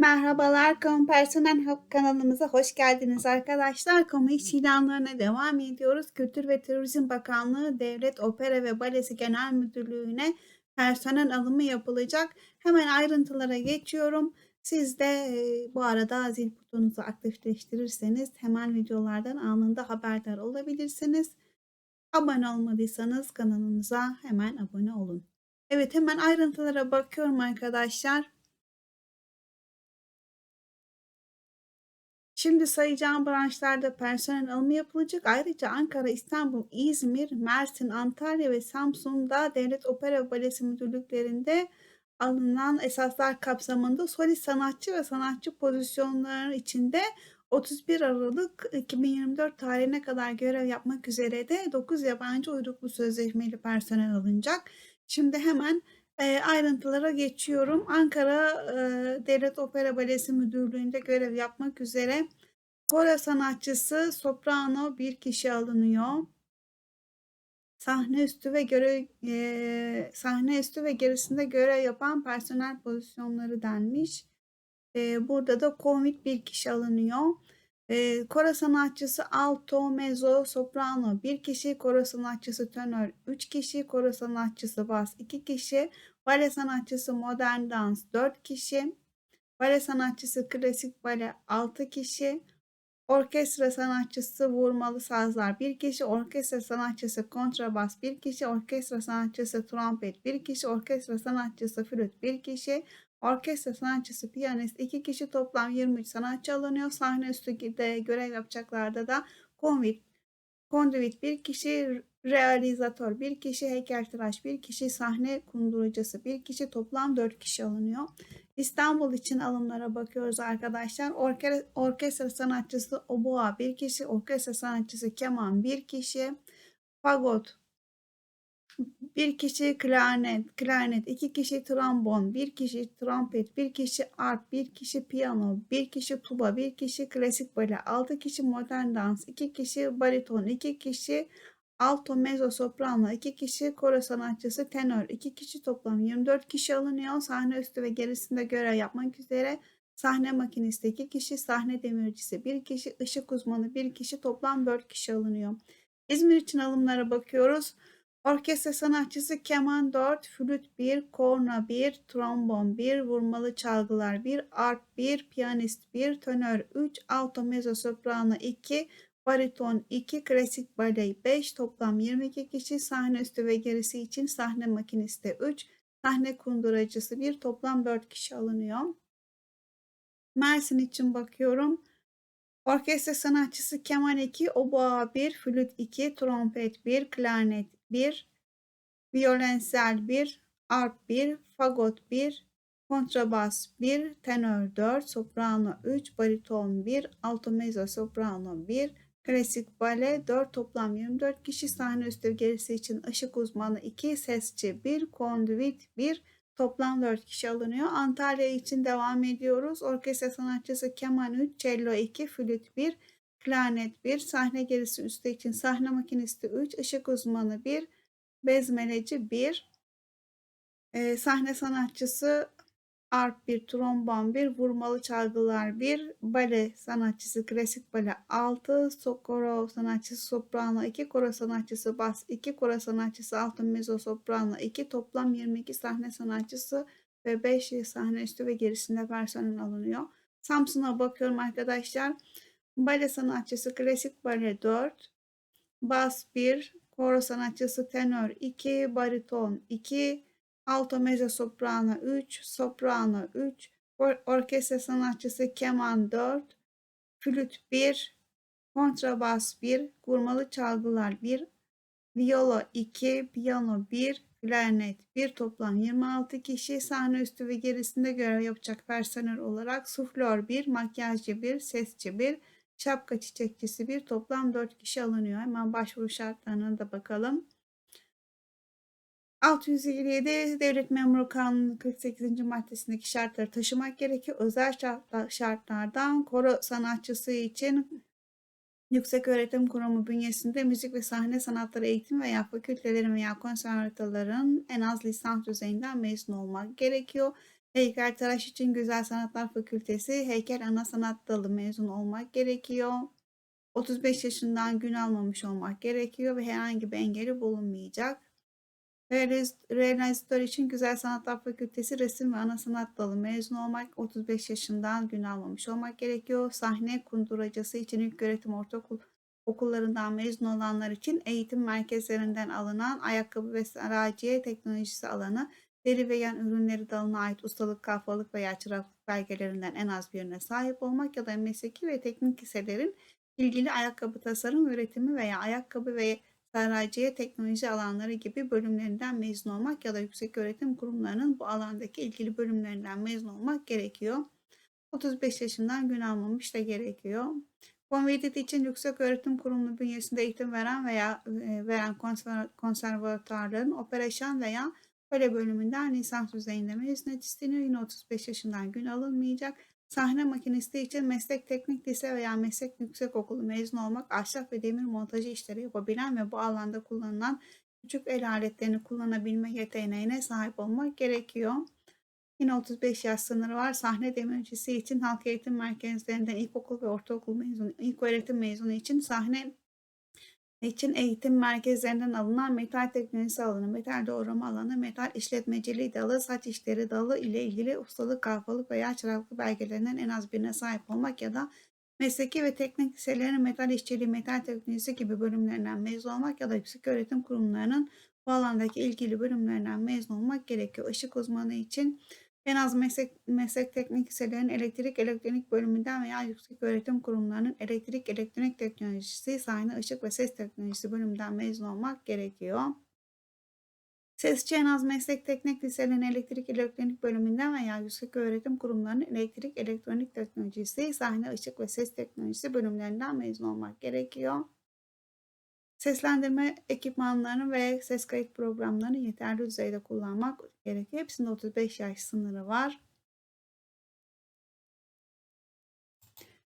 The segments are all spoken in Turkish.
Merhabalar, Kamu Personel Hub kanalımıza hoş geldiniz arkadaşlar. Kamu iş ilanlarına devam ediyoruz. Kültür ve Turizm Bakanlığı Devlet Opera ve Balesi Genel Müdürlüğü'ne personel alımı yapılacak. Hemen ayrıntılara geçiyorum. Siz de e, bu arada zil butonunuzu aktifleştirirseniz hemen videolardan anında haberdar olabilirsiniz. Abone olmadıysanız kanalımıza hemen abone olun. Evet hemen ayrıntılara bakıyorum arkadaşlar. Şimdi sayacağım branşlarda personel alımı yapılacak. Ayrıca Ankara, İstanbul, İzmir, Mersin, Antalya ve Samsun'da Devlet Opera ve Balesi Müdürlüklerinde alınan esaslar kapsamında solist sanatçı ve sanatçı pozisyonları içinde 31 Aralık 2024 tarihine kadar görev yapmak üzere de 9 yabancı uyruklu sözleşmeli personel alınacak. Şimdi hemen e, ayrıntılara geçiyorum. Ankara e, Devlet Opera Balesi Müdürlüğü'nde görev yapmak üzere koro sanatçısı soprano bir kişi alınıyor. Sahne üstü ve görev e, sahne üstü ve gerisinde görev yapan personel pozisyonları denmiş. E, burada da komik bir kişi alınıyor. E, koro sanatçısı alto, mezzo, soprano. Bir kişi, koro sanatçısı tenör 3 kişi, koro sanatçısı bas. 2 kişi, bale sanatçısı modern dans. 4 kişi, bale sanatçısı klasik bale. 6 kişi, orkestra sanatçısı vurmalı sazlar. 1 kişi, orkestra sanatçısı kontrabas. 1 kişi, orkestra sanatçısı trompet. 1 kişi, orkestra sanatçısı flüt. 1 kişi, Orkestra sanatçısı, piyanist iki kişi toplam 23 sanatçı alınıyor. Sahne üstünde görev yapacaklarda da konvit, kondivit bir kişi, realizatör bir kişi, heykeltıraş bir kişi, sahne kundurucusu bir kişi toplam 4 kişi alınıyor. İstanbul için alımlara bakıyoruz arkadaşlar. Orke orkestra sanatçısı oboa bir kişi, orkestra sanatçısı keman bir kişi, fagot bir kişi klarnet, klarnet, iki kişi trombon, bir kişi trompet, bir kişi arp, bir kişi piyano, bir kişi tuba, bir kişi klasik bale, altı kişi modern dans, iki kişi bariton, iki kişi alto, mezzo, soprano, iki kişi koro sanatçısı, tenor, iki kişi toplam 24 kişi alınıyor. Sahne üstü ve gerisinde görev yapmak üzere sahne makinisti iki kişi, sahne demircisi bir kişi, ışık uzmanı bir kişi, toplam 4 kişi alınıyor. İzmir için alımlara bakıyoruz. Orkestra sanatçısı keman 4, flüt 1, korna 1, trombon 1, vurmalı çalgılar 1, arp 1, piyanist 1, tenör 3, alto mezzo soprano 2, bariton 2, klasik bale 5, toplam 22 kişi, sahne üstü ve gerisi için sahne makinisti 3, sahne kunduracısı 1, toplam 4 kişi alınıyor. Mersin için bakıyorum. Orkestra sanatçısı keman 2, oboa 1, flüt 2, trompet 1, klarnet 1, violensel 1, arp 1, fagot 1, kontrabas 1, tenör 4, soprano 3, bariton 1, alto mezzo soprano 1, klasik bale 4 toplam 24 kişi sahne üstü gerisi için ışık uzmanı 2, sesçi 1, konduit 1, toplam 4 kişi alınıyor. Antalya için devam ediyoruz. Orkestra sanatçısı keman 3, cello 2, flüt 1, klarnet 1, sahne gerisi üstü için sahne makinisti 3, ışık uzmanı 1, bezmeleci 1, e, sahne sanatçısı arp 1, trombon 1, vurmalı çalgılar 1, bale sanatçısı klasik bale 6, koro sanatçısı soprano 2, koro sanatçısı bas 2, koro sanatçısı altın mezzo soprano 2, toplam 22 sahne sanatçısı ve 5 sahne üstü ve gerisinde personel alınıyor. Samsun'a bakıyorum arkadaşlar. Bale sanatçısı klasik bale 4, bas 1, koro sanatçısı tenor 2, bariton 2, alto mezzo soprano 3, soprano 3, or orkestra sanatçısı keman 4, flüt 1, kontrabas 1, kurmalı çalgılar 1, viola 2, piyano 1, klarnet 1 toplam 26 kişi. Sahne üstü ve gerisinde görev yapacak personel olarak suflör 1, makyajcı 1, sesçi 1, şapka çiçekçisi 1 toplam 4 kişi alınıyor. Hemen başvuru şartlarına da bakalım. 657 Devlet Memuru Kanunu 48. maddesindeki şartları taşımak gerekiyor. Özel şartlardan koro sanatçısı için Yüksek Öğretim Kurumu bünyesinde müzik ve sahne sanatları eğitim veya fakültelerin veya konservatuarların en az lisans düzeyinden mezun olmak gerekiyor. Heykeltıraş için Güzel Sanatlar Fakültesi Heykel Ana Sanat Dalı mezun olmak gerekiyor. 35 yaşından gün almamış olmak gerekiyor ve herhangi bir engeli bulunmayacak. Realiz- Realizatör için Güzel Sanatlar Fakültesi Resim ve Ana Sanat Dalı mezun olmak, 35 yaşından gün almamış olmak gerekiyor. Sahne kunduracısı için ilköğretim ortaokul okullarından mezun olanlar için eğitim merkezlerinden alınan ayakkabı ve sanayiye teknolojisi alanı, deri ve yan ürünleri dalına ait ustalık, kalfalık veya çıraklık belgelerinden en az birine sahip olmak ya da mesleki ve teknik liselerin ilgili ayakkabı tasarım üretimi veya ayakkabı ve sanayiye teknoloji alanları gibi bölümlerinden mezun olmak ya da yüksek öğretim kurumlarının bu alandaki ilgili bölümlerinden mezun olmak gerekiyor. 35 yaşından gün almamış da gerekiyor. Konvedit için yüksek öğretim kurumu bünyesinde eğitim veren veya e, veren konser- konservatuarların operasyon veya böyle bölümünden lisans düzeyinde mezuniyet isteniyor. Yine 35 yaşından gün alınmayacak. Sahne makinisti için meslek teknik lise veya meslek yüksekokulu mezun olmak, ahşap ve demir montajı işleri yapabilen ve bu alanda kullanılan küçük el aletlerini kullanabilme yeteneğine sahip olmak gerekiyor. Yine 35 yaş sınırı var. Sahne demircisi için halk eğitim merkezlerinden ilkokul ve ortaokul mezunu, ilk öğretim mezunu için sahne için eğitim merkezlerinden alınan metal teknolojisi alanı, metal doğrama alanı, metal işletmeciliği dalı, saç işleri dalı ile ilgili ustalık, kalfalık veya çıraklık belgelerinden en az birine sahip olmak ya da mesleki ve teknik liselerin metal işçiliği, metal teknolojisi gibi bölümlerinden mezun olmak ya da yüksek öğretim kurumlarının bu alandaki ilgili bölümlerinden mezun olmak gerekiyor. Işık uzmanı için en az meslek, meslek teknik liselerin elektrik elektronik bölümünden veya yüksek öğretim kurumlarının elektrik elektronik teknolojisi, sahne, ışık ve ses teknolojisi bölümünden mezun olmak gerekiyor. Sesçi en az meslek teknik liselerin elektrik elektronik bölümünden veya yüksek öğretim kurumlarının elektrik elektronik teknolojisi, sahne, ışık ve ses teknolojisi bölümlerinden mezun olmak gerekiyor. Seslendirme ekipmanlarını ve ses kayıt programlarını yeterli düzeyde kullanmak gerekiyor. Hepsinde 35 yaş sınırı var.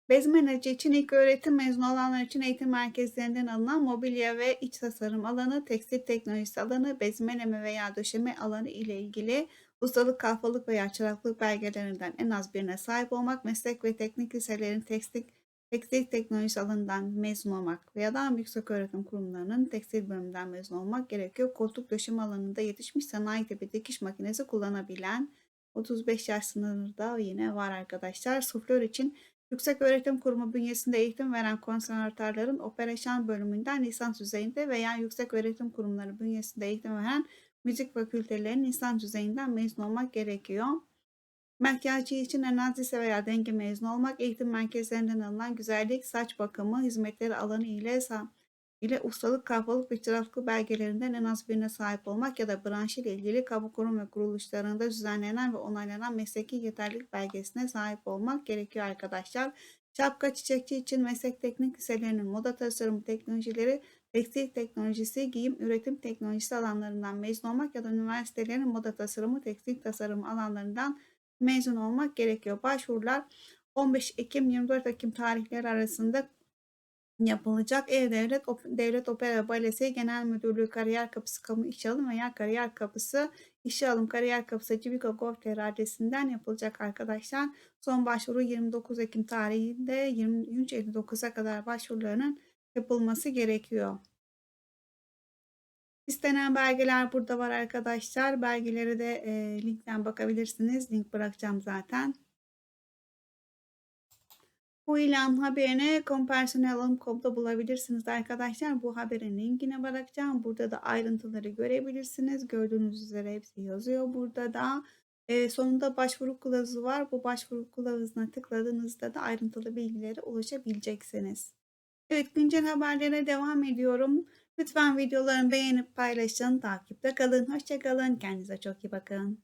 Bezmeneci için ilk öğretim mezunu olanlar için eğitim merkezlerinden alınan mobilya ve iç tasarım alanı, tekstil teknolojisi alanı, bezmeleme veya döşeme alanı ile ilgili ustalık, kalfalık veya çıraklık belgelerinden en az birine sahip olmak, meslek ve teknik liselerin tekstil tekstil teknolojisi alanından mezun olmak veya daha yüksek öğretim kurumlarının tekstil bölümünden mezun olmak gerekiyor. Koltuk döşeme alanında yetişmiş sanayi tipi dikiş makinesi kullanabilen 35 yaş sınırı da yine var arkadaşlar. Suflör için Yüksek Öğretim Kurumu bünyesinde eğitim veren konservatuarların operasyon bölümünden lisans düzeyinde veya yüksek öğretim kurumları bünyesinde eğitim veren müzik fakültelerinin lisans düzeyinden mezun olmak gerekiyor. Makyajcı için en az lise veya denge mezun olmak, eğitim merkezlerinden alınan güzellik, saç bakımı, hizmetleri alanı ile ile ustalık, kahvalık ve çıraklık belgelerinden en az birine sahip olmak ya da branş ile ilgili kamu kurum ve kuruluşlarında düzenlenen ve onaylanan mesleki yeterlilik belgesine sahip olmak gerekiyor arkadaşlar. Şapka çiçekçi için meslek teknik liselerinin moda tasarım teknolojileri, tekstil teknolojisi, giyim üretim teknolojisi alanlarından mezun olmak ya da üniversitelerin moda tasarımı, tekstil tasarımı alanlarından mezun olmak gerekiyor. Başvurular 15 Ekim 24 Ekim tarihleri arasında yapılacak. E-Devlet Devlet Opera Balesi Genel Müdürlüğü Kariyer Kapısı Kamu İşe Alım veya Kariyer Kapısı İşe Alım Kariyer Kapısı Civica.gov.tr adresinden yapılacak arkadaşlar. Son başvuru 29 Ekim tarihinde 23.59'a kadar başvurularının yapılması gerekiyor. İstenen belgeler burada var arkadaşlar. Belgelere de e, linkten bakabilirsiniz. Link bırakacağım zaten. Bu ilan haberini kompersonel.com'da bulabilirsiniz arkadaşlar. Bu haberin linkine bırakacağım. Burada da ayrıntıları görebilirsiniz. Gördüğünüz üzere hepsi yazıyor burada da. E, sonunda başvuru kılavuzu var. Bu başvuru kılavuzuna tıkladığınızda da ayrıntılı bilgilere ulaşabileceksiniz. Evet güncel haberlere devam ediyorum. Lütfen videolarımı beğenip paylaşın, takipte kalın. Hoşçakalın, kendinize çok iyi bakın.